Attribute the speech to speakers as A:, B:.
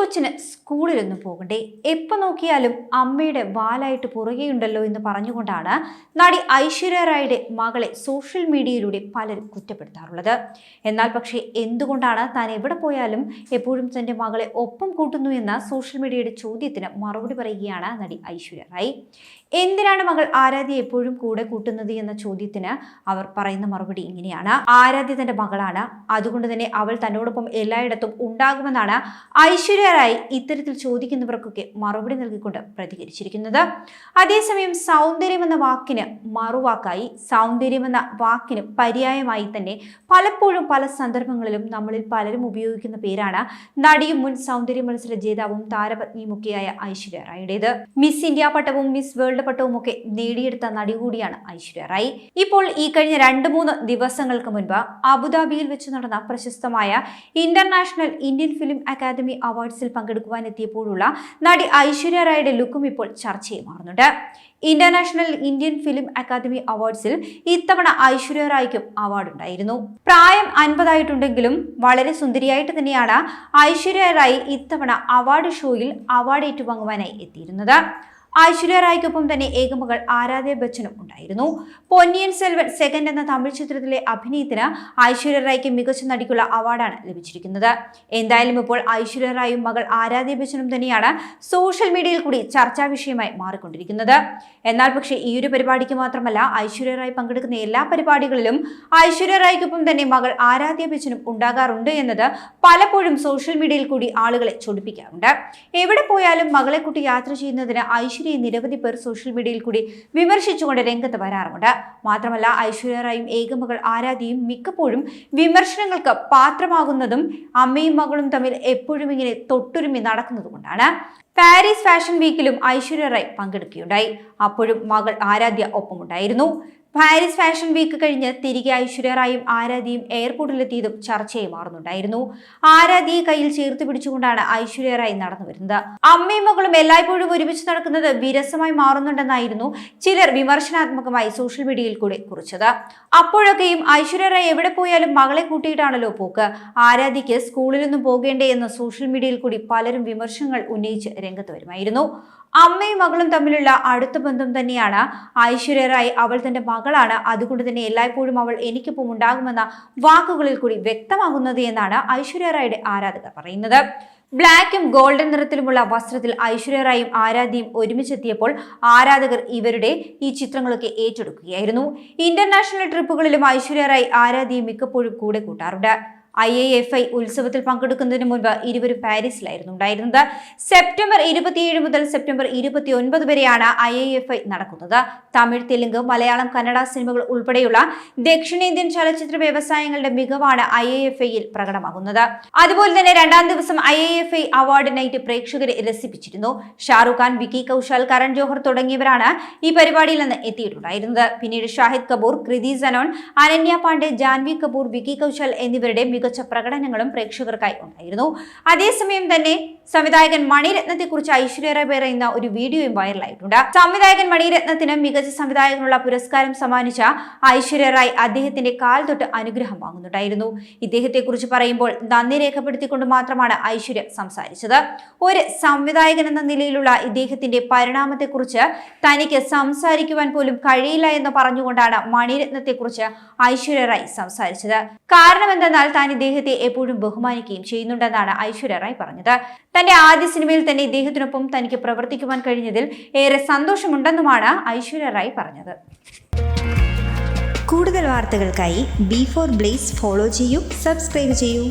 A: കൊച്ചിന് സ്കൂളിലൊന്നും പോകണ്ടേ? എപ്പോൾ നോക്കിയാലും അമ്മയുടെ വാലായിട്ട് പുറകെയുണ്ടല്ലോ എന്ന് പറഞ്ഞുകൊണ്ടാണ് നടി ഐശ്വര്യ റായുടെ മകളെ സോഷ്യൽ മീഡിയയിലൂടെ പലരും കുറ്റപ്പെടുത്താറുള്ളത്. എന്നാൽ പക്ഷേ എന്തുകൊണ്ടാണ് താൻ എവിടെ പോയാലും എപ്പോഴും തന്റെ മകളെ ഒപ്പം കൂട്ടുന്നു എന്ന സോഷ്യൽ മീഡിയയുടെ ചോദ്യത്തിന് മറുപടി പറയുകയാണ് നടി ഐശ്വര്യ റായ്. എന്തിനാണ് മകൾ ആരാധ്യ എപ്പോഴും കൂടെ കൂട്ടുന്നത് എന്ന ചോദ്യത്തിന് അവർ പറയുന്ന മറുപടി ഇങ്ങനെയാണ്. ആരാധ്യ തന്റെ മകളാണ്. അതുകൊണ്ട് തന്നെ അവൾ തന്നോടൊപ്പം എല്ലായിടത്തും ഉണ്ടാകുമെന്നാണ് ഐശ്വര്യ റായ് ഇത്തരത്തിൽ ചോദിക്കുന്നവർക്കൊക്കെ മറുപടി നൽകിക്കൊണ്ട് പ്രതികരിച്ചിരിക്കുന്നത്. അതേസമയം സൗന്ദര്യം എന്ന വാക്കിന് മറുവാക്കായി സൗന്ദര്യം എന്ന വാക്കിന് പര്യായമായി തന്നെ പലപ്പോഴും പല സന്ദർഭങ്ങളിലും നമ്മളിൽ പലരും ഉപയോഗിക്കുന്ന പേരാണ് നടിയും മുൻ സൗന്ദര്യ മത്സര ജേതാവും താരപത്നിയുമൊക്കെയായ ഐശ്വര്യ റായുടേത് മിസ് ഇന്ത്യ പട്ടവും മിസ് വേൾഡ് പട്ടവും ഒക്കെ നേടിയെടുത്ത നടി കൂടിയാണ് ഐശ്വര്യ റായി. ഇപ്പോൾ ഈ കഴിഞ്ഞ രണ്ട് മൂന്ന് ദിവസങ്ങൾക്ക് മുൻപ് അബുദാബിയിൽ വെച്ച് നടന്ന പ്രശസ്തമായ ഇന്റർനാഷണൽ ഇന്ത്യൻ ഫിലിം അക്കാദമി അവാർഡ്സിൽ പങ്കെടുക്കുവാനെത്തിയപ്പോഴുള്ള നടി ഐശ്വര്യ റായുടെ ലുക്കും ഇപ്പോൾ ചർച്ചയായി മാറുന്നുണ്ട്. ഇന്റർനാഷണൽ ഇന്ത്യൻ ഫിലിം അക്കാദമി അവാർഡ്സിൽ ഇത്തവണ ഐശ്വര്യ റായ്ക്കും അവാർഡ് ഉണ്ടായിരുന്നു പ്രായം അൻപതായിട്ടുണ്ടെങ്കിലും വളരെ സുന്ദരിയായിട്ട് തന്നെയാണ് ഐശ്വര്യ റായ് ഇത്തവണ അവാർഡ് ഷോയിൽ അവാർഡ് ഏറ്റുവാങ്ങുവാനായി എത്തിയിരുന്നത്. ഐശ്വര്യ റായ്ക്കൊപ്പം തന്നെ ഏകമകൾ ആരാധ്യ ബച്ചനും ഉണ്ടായിരുന്നു. പൊന്നിയൻ സെൽവൻ സെക്കൻഡ് എന്ന തമിഴ് ചിത്രത്തിലെ അഭിനയത്തിന് ഐശ്വര്യ റായ്ക്ക് മികച്ച നടിക്കുള്ള അവാർഡാണ് ലഭിച്ചിരിക്കുന്നത്. എന്തായാലും ഇപ്പോൾ ഐശ്വര്യ റായും മകൾ ആരാധ്യ ബച്ചനും തന്നെയാണ് സോഷ്യൽ മീഡിയയിൽ കൂടി ചർച്ചാ വിഷയമായി മാറിക്കൊണ്ടിരിക്കുന്നത്. എന്നാൽ പക്ഷേ ഈ ഒരു പരിപാടിക്ക് മാത്രമല്ല ഐശ്വര്യ റായ് പങ്കെടുക്കുന്ന എല്ലാ പരിപാടികളിലും ഐശ്വര്യ റായ്ക്കൊപ്പം തന്നെ മകൾ ആരാധ്യ ബച്ചനും ഉണ്ടാകാറുണ്ട് എന്നത് പലപ്പോഴും സോഷ്യൽ മീഡിയയിൽ കൂടി ആളുകളെ ചൊടിപ്പിക്കാറുണ്ട്. എവിടെ പോയാലും മകളെ കുട്ടി യാത്ര ചെയ്യുന്നതിന് ഐശ്വര്യ ഐശ്വര്യയെ നിരവധി പേർ സോഷ്യൽ മീഡിയയിൽ കൂടി വിമർശിച്ചുകൊണ്ട് രംഗത്ത് വരാറുമുണ്ട്. മാത്രമല്ല ഐശ്വര്യ റായും ഏകമകൾ ആരാധിയും മിക്കപ്പോഴും വിമർശനങ്ങൾക്ക് പാത്രമാകുന്നതും അമ്മയും മകളും തമ്മിൽ എപ്പോഴും ഇങ്ങനെ തൊട്ടുരുമി നടക്കുന്നതുകൊണ്ടാണ്. പാരീസ് ഫാഷൻ വീക്കിലും ഐശ്വര്യ റായ് പങ്കെടുക്കുകയുണ്ടായി. അപ്പോഴും മകൾ ആരാധ്യ ഒപ്പമുണ്ടായിരുന്നു. പാരീസ് ഫാഷൻ വീക്ക് കഴിഞ്ഞ് തിരികെ ഐശ്വര്യ റായും ആരാധ്യയും എയർപോർട്ടിലെത്തിയതും ചർച്ചയായി മാറുന്നുണ്ടായിരുന്നു. ആരാധിയെ കയ്യിൽ ചേർത്ത് പിടിച്ചുകൊണ്ടാണ് ഐശ്വര്യ റായ് നടന്നു വരുന്നത്. അമ്മയും മകളും എല്ലായ്പ്പോഴും ഒരുമിച്ച് നടക്കുന്നത് വിരസമായി മാറുന്നുണ്ടെന്നായിരുന്നു ചിലർ വിമർശനാത്മകമായി സോഷ്യൽ മീഡിയയിൽ കൂടെ കുറിച്ചത്. അപ്പോഴൊക്കെയും ഐശ്വര്യ റായ് എവിടെ പോയാലും മകളെ കൂട്ടിയിട്ടാണല്ലോ പോക്ക്. ആരാധ്യയ്ക്ക് സ്കൂളിലൊന്നും പോകേണ്ടേ എന്ന് സോഷ്യൽ മീഡിയയിൽ കൂടി പലരും വിമർശനങ്ങൾ ഉന്നയിച്ച് രംഗത്ത് വരുമായിരുന്നു. അമ്മയും മകളും തമ്മിലുള്ള അടുത്ത ബന്ധം തന്നെയാണ്. ഐശ്വര്യ റായ് അവൾ തന്റെ മകളാണ്. അതുകൊണ്ട് തന്നെ എല്ലായ്പ്പോഴും അവൾ എനിക്കൊപ്പം ഉണ്ടാകുമെന്ന വാക്കുകളിൽ കൂടി വ്യക്തമാകുന്നത് എന്നാണ് ഐശ്വര്യ റായുടെ ആരാധകർ പറയുന്നത്. ബ്ലാക്കും ഗോൾഡൻ നിറത്തിലുമുള്ള വസ്ത്രത്തിൽ ഐശ്വര്യ റായും ആരാധ്യയും ഒരുമിച്ചെത്തിയപ്പോൾ ആരാധകർ ഇവരുടെ ഈ ചിത്രങ്ങളൊക്കെ ഏറ്റെടുക്കുകയായിരുന്നു. ഇന്റർനാഷണൽ ട്രിപ്പുകളിലും ഐശ്വര്യ റായ് ആരാധ്യയും മിക്കപ്പോഴും കൂടെ കൂട്ടാറുണ്ട്. ഐ എ എഫ് ഐ ഉത്സവത്തിൽ പങ്കെടുക്കുന്നതിന് മുൻപ് ഇരുവരും പാരീസിലായിരുന്നു. ഉണ്ടായിരുന്നത് സെപ്റ്റംബർ ഇരുപത്തിയേഴ് മുതൽ സെപ്റ്റംബർ ഇരുപത്തി ഒൻപത് വരെയാണ് ഐ എ എഫ് ഐ നടക്കുന്നത്. തമിഴ് തെലുങ്ക് മലയാളം കന്നഡ സിനിമകൾ ഉൾപ്പെടെയുള്ള ദക്ഷിണേന്ത്യൻ ചലച്ചിത്ര വ്യവസായങ്ങളുടെ മികവാണ് ഐ എ എഫ് ഐയിൽ പ്രകടമാകുന്നത്. അതുപോലെ തന്നെ രണ്ടാം ദിവസം I A F I award night പ്രേക്ഷകരെ രസിപ്പിച്ചിരുന്നു. ഷാറുഖ് ഖാൻ വിക്കി കൗശൽ കരൺ ജോഹർ തുടങ്ങിയവരാണ് ഈ പരിപാടിയിൽ നിന്ന് എത്തിയിട്ടുണ്ടായിരുന്നത്. പിന്നീട് ഷാഹിദ് കപൂർ കൃതി സനോൺ അനന്യ പാണ്ഡെ ജാൻവി കപൂർ വിക്കി കൗശൽ എന്നിവരുടെ മികച്ച പ്രകടനങ്ങളും പ്രേക്ഷകർക്കായി ഉണ്ടായിരുന്നു. അതേസമയം തന്നെ സംവിധായകൻ മണിരത്നത്തെക്കുറിച്ച് ഐശ്വര്യ റായ് പറയുന്ന ഒരു വീഡിയോയും വൈറലായിട്ടുണ്ട്. സംവിധായകൻ മണിരത്നത്തിന് മികച്ച സംവിധായകനുള്ള പുരസ്കാരം സമ്മാനിച്ച ഐശ്വര്യ റായ് അദ്ദേഹത്തിന്റെ കാൽ തൊട്ട് അനുഗ്രഹം വാങ്ങുന്നുണ്ടായിരുന്നു. ഇദ്ദേഹത്തെക്കുറിച്ച് പറയുമ്പോൾ നന്ദി രേഖപ്പെടുത്തിക്കൊണ്ട് മാത്രമാണ് ഐശ്വര്യ സംസാരിച്ചത്. ഒരു സംവിധായകൻ എന്ന നിലയിലുള്ള ഇദ്ദേഹത്തിന്റെ പരിണാമത്തെക്കുറിച്ച് തനിക്ക് സംസാരിക്കുവാൻ പോലും കഴിയില്ല എന്ന് പറഞ്ഞുകൊണ്ടാണ് മണിരത്നത്തെക്കുറിച്ച് ഐശ്വര്യ റായ് സംസാരിച്ചത്. കാരണം എന്തെന്നാൽ താൻ ഇദ്ദേഹത്തെ എപ്പോഴും ബഹുമാനിക്കുകയും ചെയ്യുന്നുണ്ടെന്നാണ് ഐശ്വര്യ റായ് പറഞ്ഞത്. തന്റെ ആദ്യ സിനിമയിൽ തന്നെ ഇദ്ദേഹത്തിനൊപ്പം തനിക്ക് പ്രവർത്തിക്കുവാൻ കഴിഞ്ഞതിൽ ഏറെ സന്തോഷമുണ്ടെന്നുമാണ് ഐശ്വര്യ റായ് പറഞ്ഞത്.
B: കൂടുതൽ വാർത്തകൾക്കായി ബി ഫോർ ബ്ലേസ് ഫോളോ ചെയ്യൂ സബ്സ്ക്രൈബ് ചെയ്യൂ.